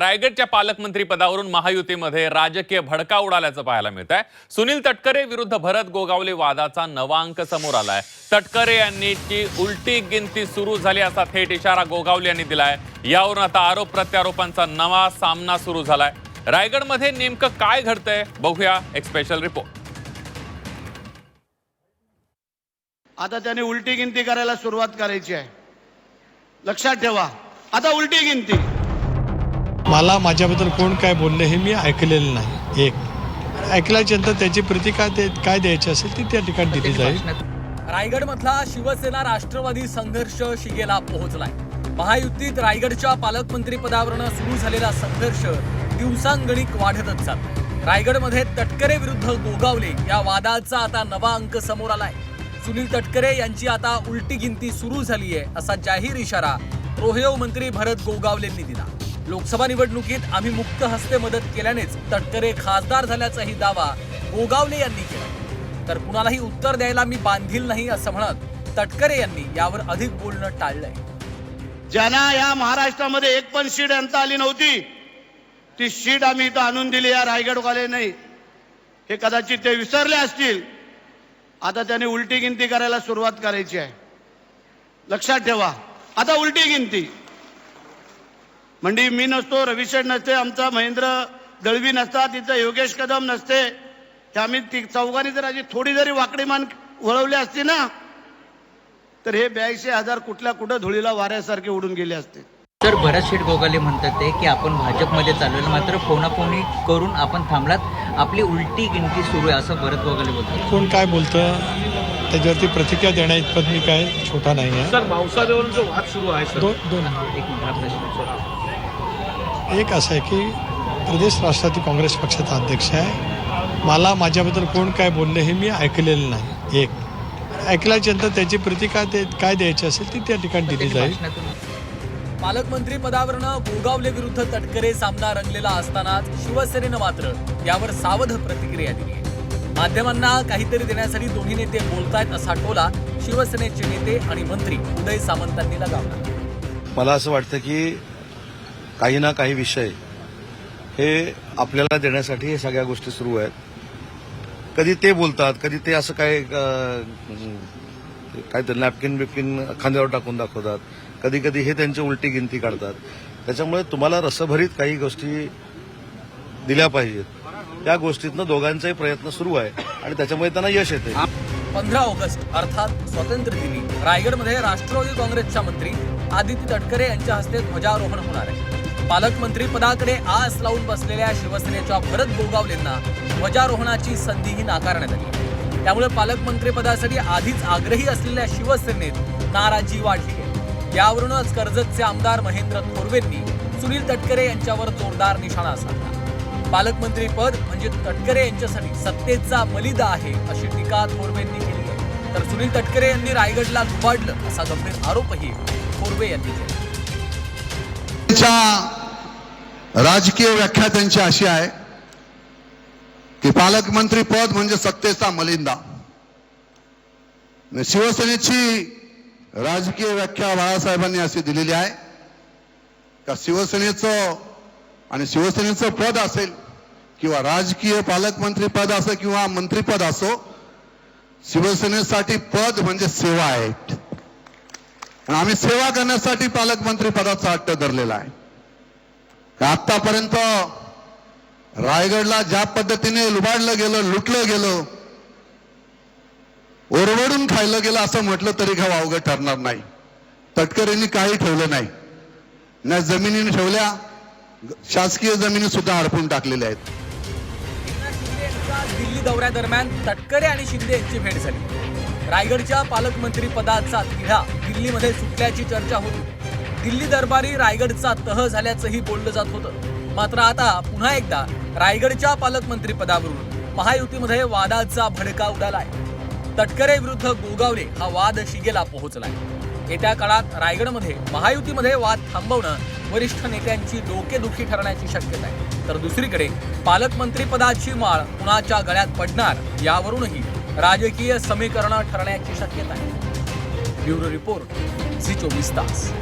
रायगडच्या पालकमंत्री पदावरून महायुतीमध्ये राजकीय भडका उडाल्याचं पाहायला मिळत आहे सुनील तटकरे विरुद्ध भरत गोगावले वादाचा नवा अंक समोर आलाय. तटकरे यांनी उलटी गिनती सुरू झाली असा थेट इशारा गोगावले यांनी दिलाय. यावरून आता आरोप प्रत्यारोपांचा नवा सामना सुरू झालाय. रायगडमध्ये नेमकं काय घडतंय? बघूया एक स्पेशल रिपोर्ट आता त्याने उलटी गिनती करायला सुरुवात करायची आहे. लक्षात ठेवा. आता उलटी गिनती. मला माझ्याबद्दल कोण काय बोलले हे मी ऐकलेलं नाही. एक. ऐकल्याच्या नंतर त्याची प्रतिका ते काय द्यायची असेल ती त्या ठिकाणी दिली जाईल. रायगडमधला शिवसेना राष्ट्रवादी संघर्ष शिगेला पोहोचलाय. महायुतीत रायगडच्या पालकमंत्री पदावरनं सुरू झालेला संघर्ष दिवसांगणिक वाढतच चालला रायगडमध्ये तटकरे विरुद्ध गोगावले या वादाचा आता नवा अंक समोर आलाय. सुनील तटकरे यांची आता उलटी गिनती सुरू झाली आहे असा जाहीर इशारा रोहयो मंत्री भरत गोगावलेंनी दिला. लोकसभा निवडणुकीत आम्ही मुक्त हस्ते मदत केल्यानेच तटकरे खासदार झाल्याचाही दावा गोगावले यांनी केला. तर कुणालाही उत्तर द्यायला मी बांधील नाही असं म्हणत तटकरे यांनी यावर अधिक बोलणं टाळलंय. ज्यांना या महाराष्ट्रामध्ये एक पण शीट आणता आली नव्हती ती शीट आम्ही इथं आणून दिली या रायगडवाले नाही हे कदाचित ते विसरले असतील. आता त्याने उलटी गिनती करायला सुरुवात करायची आहे. लक्षात ठेवा. आता उलटी गिनती. म्हणजे मी नसतो रविशेठ नसते आमचा महेंद्र दळवी नसता तिथं योगेश कदम नसते. हे आम्ही ती चौघांनी जर अशी थोडी जरी वाकडी मान वळवली असती ना तर हे ब्याऐंशी हजार कुठल्या कुठं धुळीला वाऱ्यासारखे उडून गेले असते. तर भरत शेठ गोगाले म्हणतात ते की आपण भाजपमध्ये चाललेलं मात्र फोनाफोनी करून आपण थांबलात? आपली उलटी गिनती सुरू आहे असं भरत गोगाले बोलतात. कोण काय बोलतं त्याच्यावरती प्रतिक्रिया देण्या इतपत मी काय छोटा नाही आहे. सर भावसादेवरून जो वाद सुरू आहे सर. दोन दोन. एक मिनिट हा प्रश्न एक असं आहे की प्रदेश राष्ट्रवादी काँग्रेस पक्षाचा अध्यक्ष आहे. मला माझ्याबद्दल कोण काय बोलले हे मी ऐकलेलं नाही. एक. ऐकल्याच्या नंतर त्याची प्रतिका ते काय द्यायची असेल ती त्या ठिकाणी दिली जाईल. पालकमंत्री पदावरनं गोगावले विरुद्ध तटकरे सामना रंगलेला असतानाच शिवसेनेनं मात्र यावर सावध प्रतिक्रिया दिली आहे. माध्यमांना काहीतरी देण्यासाठी दोन्ही नेते बोलतायत असा टोला शिवसेनेचे नेते आणि मंत्री उदय सामंतांनी लगावला. मला असं वाटतं की काही ना काही विषय हे आपल्याला देण्यासाठी हे सगळ्या गोष्टी सुरू आहेत. कधी ते बोलतात कधी ते असं काय काय तर नॅपकिन बिपकिन खांद्यावर टाकून दाखवतात. कधी कधी हे त्यांची उलटी गिनती काढतात. त्याच्यामुळे तुम्हाला रसभरीत काही गोष्टी दिल्या पाहिजेत. त्या गोष्टीतनं दोघांचाही प्रयत्न सुरू आहे आणि त्याच्यामुळे त्यांना यश येते पंधरा ऑगस्ट अर्थात स्वातंत्र्य दिनी रायगडमध्ये राष्ट्रवादी काँग्रेसच्या मंत्री आदित्य तटकरे यांच्या हस्ते ध्वजारोहण होणार आहे. पालकमंत्री पदाकडे आस लावून बसलेल्या शिवसेनेच्या भरत गोगावलेंना ध्वजारोहणाची संधीही नाकारण्यात आली. त्यामुळे पालकमंत्री पदासाठी आधीच आग्रही असलेल्या शिवसेनेत नाराजी वाढली आहे. यावरूनच कर्जतचे आमदार महेंद्र थोरवेंनी सुनील तटकरे यांच्यावर जोरदार निशाणा साधला. पालकमंत्री पद म्हणजे तटकरे यांच्यासाठी सत्तेचा मलिदा आहे अशी टीका थोरवेंनी केली आहे. तर सुनील तटकरे यांनी रायगडला लुबाडलं असा गंभीर आरोपही थोरवे यांनी केला. त्यांच्या राजकीय व्याख्या त्यांची अशी आहे की पालकमंत्री पद म्हणजे सत्तेचा मलिंदा. शिवसेनेची राजकीय व्याख्या बाळासाहेबांनी अशी दिलेली आहे का शिवसेनेचं आणि शिवसेनेचं पद असेल किंवा राजकीय पालकमंत्री पद असो किंवा मंत्रीपद असो शिवसेनेसाठी पद म्हणजे सेवा आहे आम्ही सेवा करण्यासाठी पालकमंत्री पदाचा हट्ट धरलेला आहे. आतापर्यंत रायगडला ज्या पद्धतीने लुबाडलं गेलं लुटलं गेलं ओरवडून खायलं गेलं असं म्हटलं तरी काय वावगं ठरणार नाही. तटकरेंनी काही ठेवलं नाही. ना जमिनीने ठेवल्या शासकीय जमिनी सुद्धा हडपून टाकलेल्या आहेत. दिल्ली दौऱ्यादरम्यान तटकरे आणि शिंदे यांची भेट झाली. रायगडच्या पालकमंत्री पदाचा तिढा दिल्लीमध्ये सुटल्याची चर्चा होती. दिल्ली दरबारी रायगडचा तह झाल्याचंही बोललं जात होतं. मात्र आता पुन्हा एकदा रायगडच्या पालकमंत्री पदावरून महायुतीमध्ये वादाचा भडका उडालाय. तटकरे विरुद्ध गोगावले हा वाद शिगेला पोहोचलाय. येत्या काळात रायगडमध्ये महायुतीमध्ये वाद थांबवणं वरिष्ठ नेत्यांची डोकेदुखी ठरण्याची शक्यता आहे तर दुसरीकडे पालकमंत्री पदाची माळ कुणाच्या गळ्यात पडणार यावरूनही राजकीय समीकरणं ठरण्याची शक्यता आहे. ब्युरो रिपोर्ट झी चोवीस तास.